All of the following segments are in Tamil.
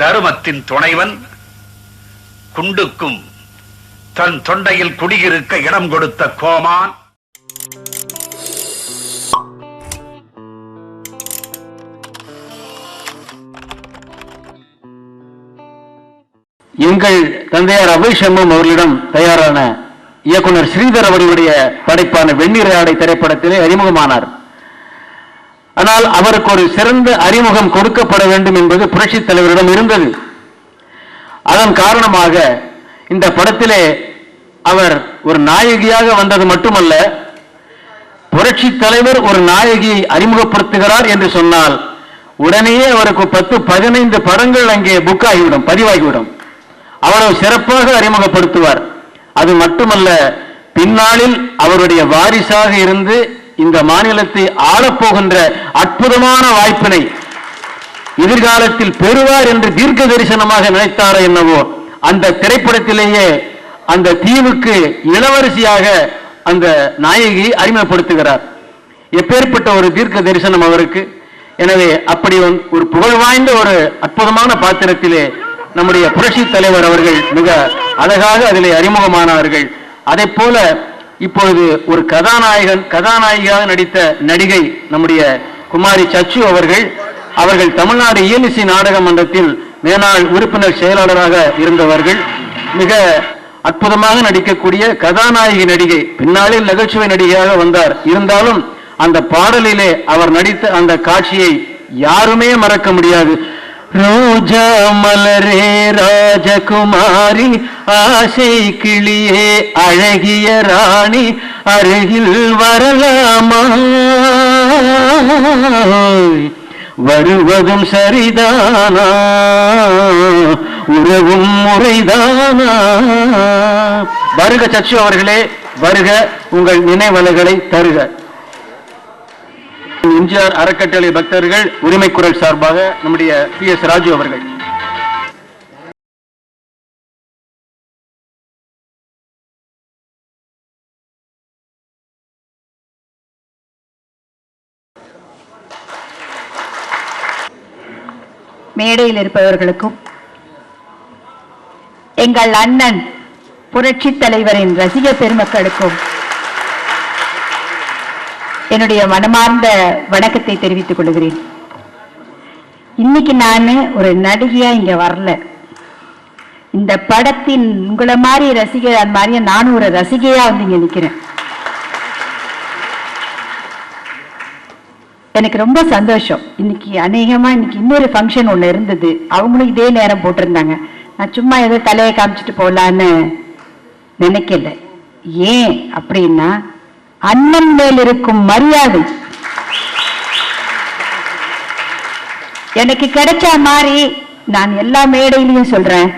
தருமத்தின் துணைவன் குண்டுக்கும் தன் தொண்டையில் குடியிருக்க இடம் கொடுத்த கோமான். எங்கள் தந்தையார் அபய் சண்முகம் அவர்களிடம் தயாரான இயக்குனர் ஸ்ரீதர் அவர்களுடைய படைப்பான வெண்ணிற ஆடை திரைப்படத்திலே அறிமுகமானார். ஆனால் அவருக்கு ஒரு சிறந்த அறிமுகம் கொடுக்கப்பட வேண்டும் என்பது புரட்சித் தலைவரிடம் இருந்தது. அதன் காரணமாக இந்த படத்திலே அவர் ஒரு நாயகியாக வந்தது மட்டுமல்ல புரட்சி தலைவர் ஒரு நாயகியை அறிமுகப்படுத்துகிறார் என்று சொன்னால் உடனேயே அவருக்கு பத்து பதினைந்து படங்கள் அங்கே புக் ஆகிவிடும் பதிவாகிவிடும். அவ்வளவு சிறப்பாக அறிமுகப்படுத்துவார். அது மட்டுமல்ல பின்னாளில் அவருடைய வாரிசாக இருந்து இந்த மாநிலத்தை ஆளப்போகின்ற அற்புதமான வாய்ப்பினை எதிர்காலத்தில் பெறுவார் என்று தீர்க்க தரிசனமாக நினைத்தாரோ என்னவோ அந்த திரைப்படத்திலேயே அந்த தீவுக்கு இளவரசியாக அந்த நாயகி அறிமுகப்படுத்துகிறார். எப்பேற்பட்ட ஒரு தீர்க்க தரிசனம் அவருக்கு. எனவே அப்படி ஒரு புகழ் வாய்ந்த ஒரு அற்புதமான பாத்திரத்திலே நம்முடைய புரட்சி தலைவர் அவர்கள் மிக அழகாக அதிலே அறிமுகமானார்கள். அதை போல இப்பொழுது ஒரு கதாநாயகன் கதாநாயகியாக நடித்த நடிகை நம்முடைய குமாரி சச்சு அவர்கள் அவர்கள் தமிழ்நாடு இயலிசை நாடக மன்றத்தில் மேனாள் உறுப்பினர் செயலாளராக இருந்தவர்கள் மிக அற்புதமாக நடிக்கக்கூடிய கதாநாயகி நடிகை பின்னாளில் நகைச்சுவை நடிகையாக வந்தார். இருந்தாலும் அந்த பாடலிலே அவர் நடித்த அந்த காட்சியை யாருமே மறக்க முடியாது. ரோஜா மலரே ராஜகுமாரி ஆசை கிளியே அழகிய ராணி அருகில் வரலாமா? வருவதும் சரிதானா? உறவும் முறைதானா? வருக சச்சு அவர்களே வருக உங்கள் நினைவலைகளை தருக. எம்ஜிஆர் அறக்கட்டளை பக்தர்கள் உரிமை குரல் சார்பாக நம்முடைய பி எஸ் ராஜு அவர்கள். மேடையில் இருப்பவர்களுக்கும் எங்கள் அண்ணன் புரட்சி தலைவரின் ரசிக பெருமக்களுக்கும் என்னுடைய மனமார்ந்த வணக்கத்தை தெரிவித்துக் கொள்கிறேன். இன்னைக்கு நான் ஒரு நடிகையா இங்க வரல. இந்த படத்தின் உங்களை மாதிரி ரசிகை அந்த மாதிரியே நானும் ஒரு ரசிகையா வந்து இங்க நிக்கிறேன். எனக்கு ரொம்ப சந்தோஷம். இன்னைக்கு அநேகமா இன்னைக்கு இன்னொரு ஃபங்க்ஷன் ஒண்ணு இருந்தது. அவங்களும் இதே நேரம் போட்டிருந்தாங்க. நான் சும்மா ஏதோ தலையை காமிச்சிட்டு போகலான்னு நினைக்கல. ஏன் அப்படின்னா அண்ணன் மேல் இருக்கும் மரியாதை. எனக்கு கிடைச்ச மாதிரி நான் எல்லா மேடையிலையும் சொல்றேன்.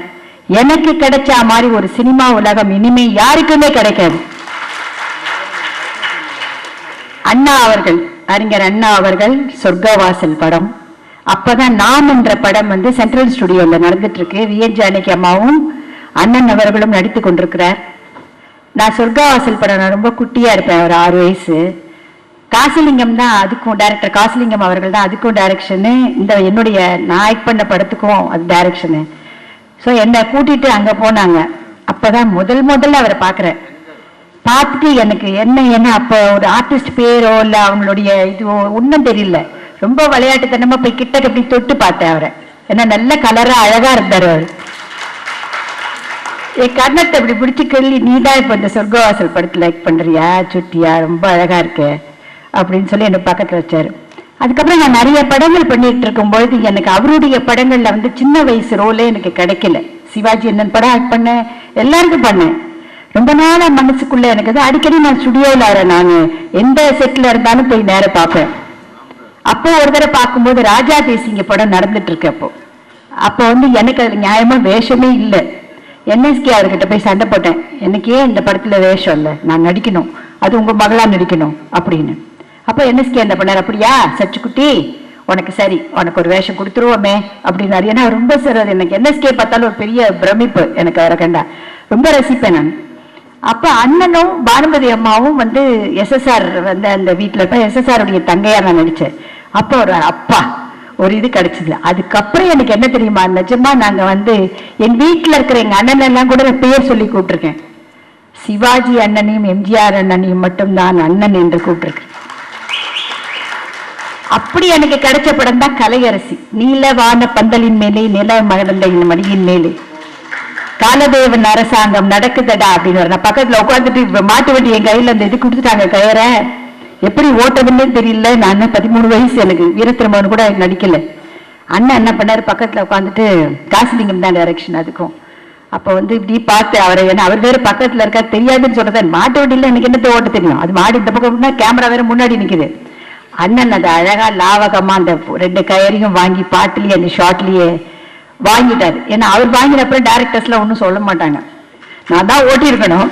எனக்கு கிடைச்ச மாதிரி ஒரு சினிமா உலகம் இனிமே யாருக்குமே கிடைக்காது. அண்ணா அவர்கள் அறிஞர் அண்ணா அவர்கள் சொர்க்கவாசல் படம். அப்பதான் நாம் என்ற படம் வந்து சென்ட்ரல் ஸ்டுடியோல நடந்துட்டு இருக்கு. விஎன் ஜானகி அம்மாவும் அண்ணன் அவர்களும் நடித்து கொண்டிருக்கிறார். நான் சொர்க்காவாசல் படம் நான் ரொம்ப குட்டியாக இருப்பேன் ஒரு ஆறு வயசு. காசிலிங்கம் தான் அதுக்கும் டேரக்டர் காசிலிங்கம் அவர்கள் தான் அதுக்கும் டைரக்ஷனு இந்த என்னுடைய நான் ஆக்ட் பண்ண படத்துக்கும் அது டைரக்ஷனு ஸோ என்னை கூட்டிட்டு அங்கே போனாங்க. அப்போ தான் முதல் முதல்ல அவரை பார்க்குறேன். பார்த்துட்டு எனக்கு என்ன என்ன அப்போ ஒரு ஆர்டிஸ்ட் பேரோ இல்லை அவங்களுடைய இதுவோ ஒன்றும் தெரியல. ரொம்ப விளையாட்டுத்தனமாக போய் கிட்ட அப்படி தொட்டு பார்த்தேன் அவரை. ஏன்னா நல்ல கலராக அழகாக இருந்தார் அவர். என் கண்ணத்தை இப்படி பிடிச்சி கிள்ளி நீ தான் இப்போ இந்த சொர்க்கவாசல் படத்தில் லைக் பண்ணுறியா சுட்டியா? ரொம்ப அழகாக இருக்கு. அப்படின்னு சொல்லி என்னை பக்கத்தில் வச்சாரு. அதுக்கப்புறம் நான் நிறைய படங்கள் பண்ணிட்டு இருக்கும் பொழுது எனக்கு அவருடைய படங்களில் வந்து சின்ன வயசு ரோலே எனக்கு கிடைக்கல. சிவாஜி என்ன படம் ஆக்ட் பண்ணேன் எல்லாருக்கும் பண்ணேன். ரொம்ப நாளாக மனசுக்குள்ளே எனக்கு அது அடிக்கடி நான் ஸ்டுடியோவில் வரேன் நான். எந்த செட்டில் இருந்தாலும் போய் நேரம் பார்ப்பேன். அப்போ ஒரு தடவை பார்க்கும்போது ராஜா தேசிங்க படம் நடந்துட்டு இருக்கு அப்போ. அப்போ வந்து எனக்கு அதில் நியாயமாக வேஷமே இல்லை. என்எஸ்கே அவர்கிட்ட போய் சண்டை போட்டேன். எனக்கு ஏன் இந்த படத்துல வேஷம் இல்லை? நான் நடிக்கணும். அது உங்க மகளா நடிக்கணும். அப்படின்னு. அப்போ என்எஸ்கே என்ன பண்ணார்? அப்படியா சச்சுக்குட்டி? உனக்கு சரி உனக்கு ஒரு வேஷம் கொடுத்துருவோமே. அப்படின்னாரு. ஏன்னா ரொம்ப சார் எனக்கு என்எஸ்கே பார்த்தாலும் ஒரு பெரிய பிரமிப்பு எனக்கு அவரை கண்டா. ரொம்ப ரசிப்பேன் நான். அப்ப அண்ணனும் பானுமதி அம்மாவும் வந்து எஸ்எஸ்ஆர் வந்து அந்த வீட்டில் இருப்பேன் எஸ்எஸ்ஆருடைய தங்கையாக தங்கையா நான் நடிச்சேன். அப்போ ஒரு அப்பா. ஒரு இது கிடைச்சது. அதுக்கப்புறம் எனக்கு என்ன தெரியுமா? நிஜமா நாங்க வந்து என் வீட்டுல இருக்கிற எங்க அண்ணன் எல்லாம் கூட பேர் சொல்லி கூப்பிட்டுருக்கேன். சிவாஜி அண்ணனையும் எம்ஜிஆர் அண்ணனையும் மட்டும்தான் அண்ணன் என்று கூப்பிட்டுருக்கேன். அப்படி எனக்கு கிடைச்ச படம் தான் கலையரசி. நீலவான பந்தலின் மேலே நில மகந்த மடியின் மேலே. காலதேவன் அரசாங்கம் நடக்குதடா அப்படின்னு நான் பக்கத்துல உட்காந்துட்டு மாட்டு வண்டி என் கையில அந்த இது கொடுத்துட்டாங்க கயிற எப்படி ஓட்டுறதுன்னு தெரியல. நான் பதிமூணு வயசு எனக்கு வீரத்திரமன் கூட நடிக்கல. அண்ணன் என்ன பண்ணாரு? பக்கத்துல உட்காந்துட்டு காசிலிங்கம் தான் டைரக்ஷன் அதுக்கும். அப்ப வந்து இப்படி பார்த்து அவரை ஏன்னா அவர் வேற பக்கத்துல இருக்கா தெரியாதுன்னு சொல்றேன் மாட்டு வண்டியில எனக்கு என்னத்தை ஓட்ட தெரியும்? அது மாடு இந்த பக்கம் கேமரா வேற முன்னாடி நிக்குது. அண்ணன் அது அழகா லாவகமா அந்த ரெண்டு கயரையும் வாங்கி பாட்டுலயே அந்த ஷார்ட்லயே வாங்கிட்டாரு. ஏன்னா அவர் வாங்கின அப்புறம் டேரக்டர்ஸ்லாம் ஒன்றும் சொல்ல மாட்டாங்க. நான் தான் ஓட்டியிருக்கணும்.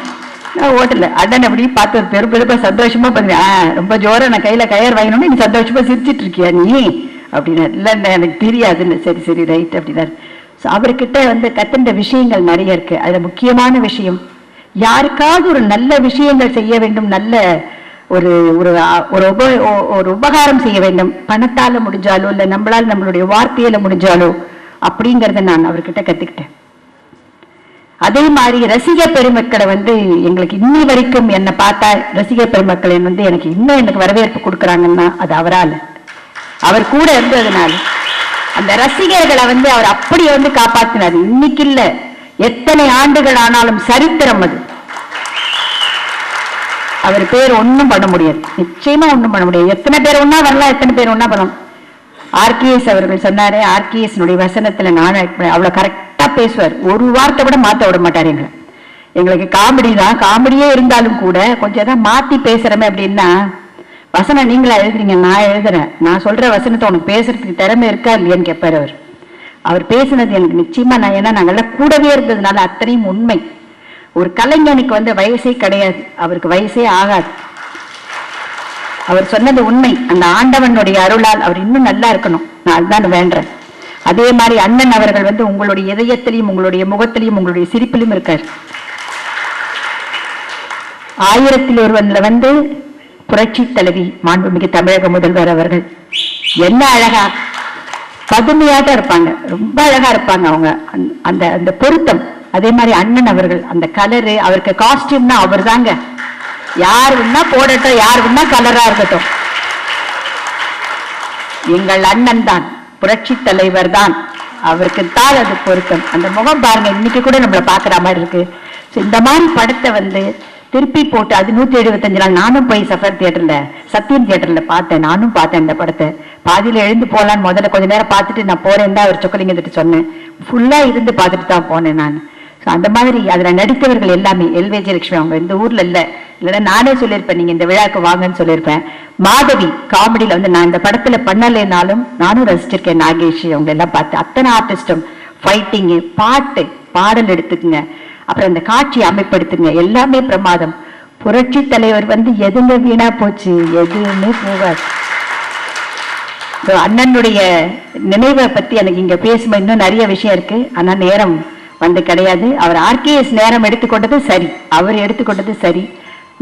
நான் ஓட்டல. அண்ணன் அப்படி பார்த்து ஒரு பெருப்பா சந்தோஷமா பண்ணி ஆ ரொம்ப ஜோரம் நான் கையில கயர் வாங்கினோன்னு நீ சந்தோஷமா சிரிச்சிட்டு இருக்கியா நீ? அப்படின்னா இல்லை இல்லை எனக்கு தெரியாதுன்னு. சரி சரி ரைட் அப்படின்னாரு. ஸோ அவர்கிட்ட வந்து கத்துண்ட விஷயங்கள் நிறைய இருக்கு. அதுல முக்கியமான விஷயம் யாருக்காவது ஒரு நல்ல விஷயங்கள் செய்ய வேண்டும் நல்ல ஒரு ஒரு ஒரு உப ஒரு உபகாரம் செய்ய வேண்டும். பணத்தால முடிஞ்சாலோ இல்லை நம்மளால நம்மளுடைய வார்த்தையில முடிஞ்சாலோ அப்படிங்கறத நான் அவர்கிட்ட கத்துக்கிட்டேன். அதே மாதிரி ரசிக பெருமக்களை வந்து எங்களுக்கு இன்னி வரைக்கும் என்னை பார்த்தா ரசிக பெருமக்கள் வந்து எனக்கு இன்னும் எனக்கு வரவேற்பு கொடுக்குறாங்கன்னா அது அவரால். அவர் கூட இருந்ததுனால. அந்த ரசிகர்களை வந்து அவர் அப்படி வந்து காப்பாற்றினார் இன்னைக்கு இல்லை எத்தனை ஆண்டுகள் ஆனாலும் சரித்திரம் அது. அவர் பேர் ஒன்றும் பண்ண முடியாது. நிச்சயமா ஒன்றும் பண்ண முடியாது. எத்தனை பேர் ஒன்றா வரலாம் எத்தனை பேர் ஒன்றா பண்ணலாம். ஆர்கேஎஸ் அவர்கள் சொன்னாரு ஆர்கேஎஸ்னுடைய வசனத்துல நான் அவ்வளோ கரெக்ட் பேசுவார். ஒரு வார்த்தை கூட மாத்த விட மாட்டார் எங்களை. எங்களுக்கு காமெடி தான். காமெடியே இருந்தாலும் கூட கொஞ்சம் தான் மாத்தி பேசுறமே அப்படின்னா வசனம் நீங்களா எழுதுறீங்க? நான் எழுதுறேன். நான் சொல்ற வசனத்தை உனக்கு பேசுறதுக்கு திறமை இருக்கா இல்லையான்னு கேட்பார் அவர். அவர் பேசுனது எனக்கு நிச்சயமா நான் ஏன்னா நாங்கள்லாம் கூடவே இருந்ததுனால அத்தனையும் உண்மை. ஒரு கலைஞனுக்கு வந்து வயசே கிடையாது. அவருக்கு வயசே ஆகாது. அவர் சொன்னது உண்மை. அந்த ஆண்டவனுடைய அருளால் அவர் இன்னும் நல்லா இருக்கணும். நான் அதுதான் வேண்டேன் அதே மாதிரி அண்ணன் அவர்கள் வந்து உங்களுடைய இதயத்திலையும் உங்களுடைய முகத்திலையும் உங்களுடைய சிரிப்பிலும் இருக்கார். ஆயிரத்தில் ஒருவன்ல வந்து புரட்சி தலைவி மாண்புமிகு தமிழக முதல்வர் அவர்கள். என்ன அழகா? தான் இருப்பாங்க. ரொம்ப அழகா இருப்பாங்க அவங்க. அந்த அந்த பொருத்தம். அதே மாதிரி அண்ணன் அவர்கள் அந்த கலரு அவருக்கு காஸ்டியூம்னா அவர் தாங்க யார் வேணா போடட்டும் யார் வேணா கலரா இருக்கட்டும். எங்கள் அண்ணன் தான் புரட்சி தலைவர் தான் அவருக்கு தான் அது பொருத்தம். அந்த முகம் பாருங்க இன்னைக்கு கூட நம்மளை பாக்குற மாதிரி இருக்கு. இந்த மாதிரி படத்தை வந்து திருப்பி போட்டு அது நூத்தி எழுபத்தஞ்சு நாள் நானும் போய் சஃபர் தியேட்டர்ல சத்தியம் தியேட்டர்ல பார்த்தேன். நானும் பார்த்தேன் இந்த படத்தை. பாதியில எழுந்து போலான்னு முதல்ல கொஞ்ச நேரம் பார்த்துட்டு நான் போறேன் தான் அவர் சொக்கலிங்கத்திட்ட சொன்னேன். ஃபுல்லா இருந்து பார்த்துட்டு தான் போனேன் நான். அந்த மாதிரி அதுல நடித்தவர்கள் எல்லாமே எல் விஜயலட்சுமி அவங்க இந்த ஊர்ல இல்லை. இல்லைன்னா நானே சொல்லியிருப்பேன். நீங்க இந்த விழாக்கு வாங்கன்னு சொல்லியிருப்பேன். மாதவி காமெடியில வந்து நான் இந்த படத்துல பண்ணலைனாலும் நானும் ரசிச்சிருக்கேன் நாகேஷ். அவங்க எல்லாம் பார்த்து அத்தனை ஆர்டிஸ்டும் ஃபைட்டிங்கு பாட்டு பாடல் எடுத்துக்குங்க. அப்புறம் இந்த காட்சி அமைப்படுத்துங்க. எல்லாமே பிரமாதம். புரட்சி தலைவர் வந்து எதுங்க வீணா போச்சு? எதுவுமே போகாது. அண்ணனுடைய நினைவை பத்தி எனக்கு இங்க பேசும்போது இன்னும் நிறைய விஷயம் இருக்கு. ஆனா நேரம் வந்து கிடையாது. அவர் ஆர்கேஎஸ் நேரம் எடுத்துக்கொண்டது சரி. அவர் எடுத்துக்கொண்டது சரி.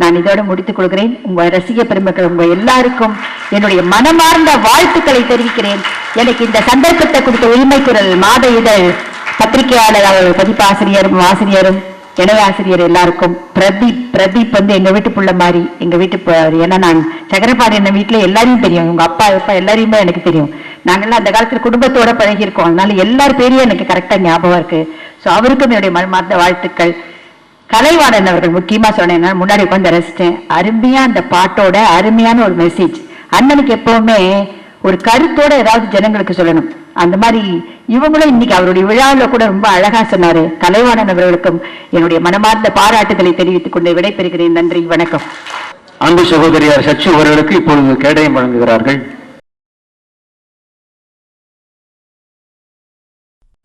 நான் இதோட முடித்துக் கொள்கிறேன். உங்கள் ரசிக பெருமக்கள் உங்கள் எல்லாருக்கும் என்னுடைய மனமார்ந்த வாழ்த்துக்களை தெரிவிக்கிறேன். எனக்கு இந்த சந்தர்ப்பத்தை கொடுத்த உரிமை குரல் மாத இதழ் பத்திரிகையாளர் அவர் பதிப்பாசிரியரும் ஆசிரியரும் இணை ஆசிரியர் எல்லாருக்கும் பிரதீப் பிரதீப் வந்து எங்க வீட்டு புள்ள மாதிரி எங்க வீட்டு ஏன்னா நான் சக்கரப்பாடி என்ன வீட்டுல எல்லாரையும் தெரியும். உங்க அப்பா அப்பா எல்லாரையுமே எனக்கு தெரியும். நாங்கெல்லாம் அந்த காலத்துல குடும்பத்தோட பழகியிருக்கோம். அதனால எல்லார் பேரையும் எனக்கு கரெக்டா ஞாபகம் இருக்கு. சோ அவருக்கும் என்னுடைய மனமார்ந்த வாழ்த்துக்கள். கலைவாணன் அவர்கள் முக்கியமா சொன்னேன் நான் முன்னாடி உட்காந்து ரசிச்சேன். அருமையா அந்த பாட்டோட அருமையான ஒரு மெசேஜ் அண்ணனுக்கு எப்பவுமே ஒரு கருத்தோட ஏதாவது ஜனங்களுக்கு சொல்லணும். அந்த மாதிரி இவங்களும் இன்னைக்கு அவருடைய விழாவில் கூட ரொம்ப அழகா சொன்னாரு. கலைவாணன் அவர்களுக்கும் என்னுடைய மனமார்ந்த பாராட்டுதலை தெரிவித்துக் கொண்டு விடைபெறுகிறேன். நன்றி வணக்கம். அன்பு சகோதரியார் சச்சு அவர்களுக்கு இப்பொழுது கேடயம் வழங்குகிறார்கள்.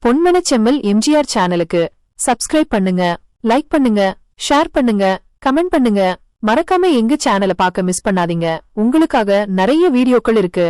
பொன்மனச் செம்மல் எம்ஜிஆர் சேனலுக்கு சப்ஸ்கிரைப் பண்ணுங்க. லைக் பண்ணுங்க ஷேர் பண்ணுங்க கமெண்ட் பண்ணுங்க. மறக்காம எங்க சேனலை பார்க்க மிஸ் பண்ணாதீங்க. உங்களுக்காக நிறைய வீடியோக்கள் இருக்கு.